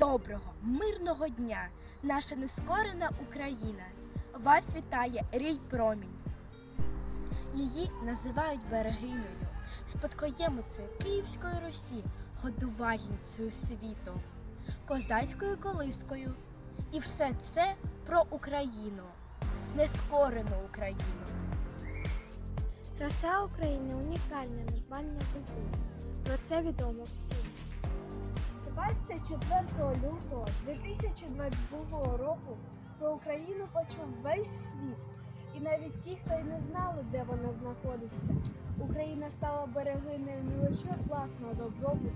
Доброго, мирного дня, наша нескорена Україна. Вас вітає рій промінь. Її називають берегиною, спадкоємицею Київської Русі, годувальницею світу, козацькою колискою. І все це про Україну, нескорену Україну. Краса України унікальна надбання культури. Про це відомо всім. 24 лютого 2022 року про Україну почув весь світ. І навіть ті, хто й не знали, де вона знаходиться. Україна стала берегинею не лише власного добробуту.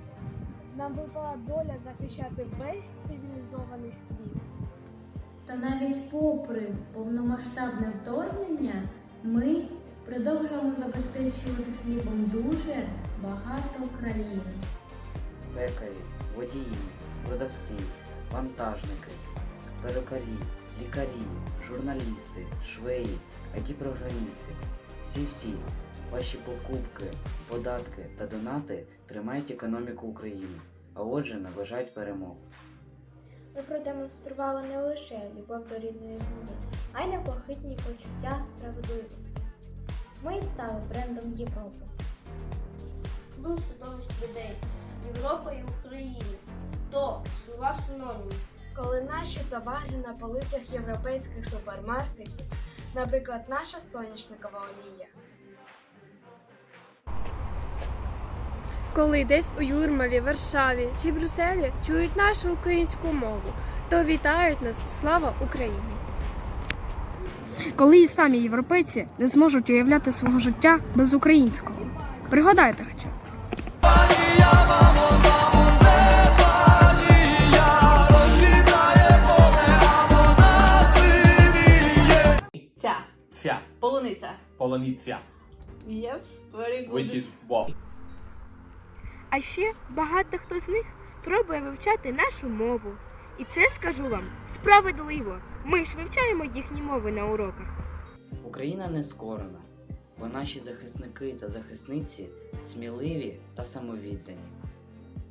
Нам випала доля захищати весь цивілізований світ. Та навіть попри повномасштабне вторгнення, ми продовжуємо забезпечувати хлібом дуже багато країн. Пекарі, водії, продавці, вантажники, перукарі, лікарі, журналісти, швеї, IT-програмісти. Всі-всі ваші покупки, податки та донати тримають економіку України, а отже наближають перемогу. Ми продемонстрували не лише любов до рідної землі, а й непохитні почуття справедливості. Ми стали брендом Європи. Був свідомість людей Європа і України. То слова синоніми. Коли наші товари на полицях європейських супермаркетів, наприклад, наша соняшникова олія. Коли десь у Юрмалі, Варшаві чи Брюсселі чують нашу українську мову, то вітають нас слава Україні! коли і самі європейці не зможуть уявляти свого життя без українського. Пригадайте хоча б. Ця. Ця. Полуниця. Полониця. Yes, very good. Which is what? А ще багато хто з них пробує вивчати нашу мову. І це скажу вам справедливо. Ми ж вивчаємо їхні мови на уроках. Україна не скорена, бо наші захисники та захисниці сміливі та самовіддані.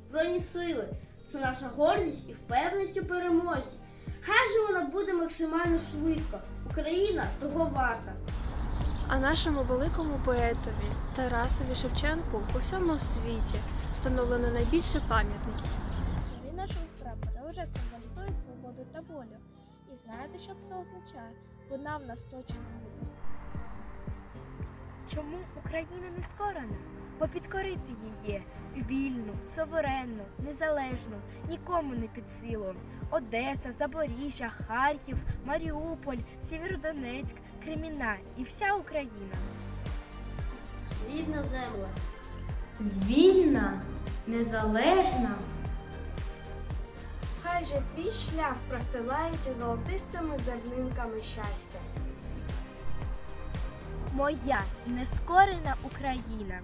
Збройні сили це наша гордість і впевненість у перемозі. Хай же вона буде максимально швидко. Україна того варта. А нашому великому поетові Тарасові Шевченку у всьому світі встановлено найбільше пам'ятників. Ми нашого прапора вже символізує свободу та волю. І знаєте, що це означає? Вона в нас точно буде. Чому Україна не скорена? Бо підкорити її вільну, суверенну, незалежну, нікому не під силу. Одеса, Запоріжжя, Харків, Маріуполь, Сєвєродонецьк, Креміна і вся Україна. Рідна земля. Вільна, незалежна. Хай же твій шлях простилається золотистими зернинками щастя. Моя нескорена Україна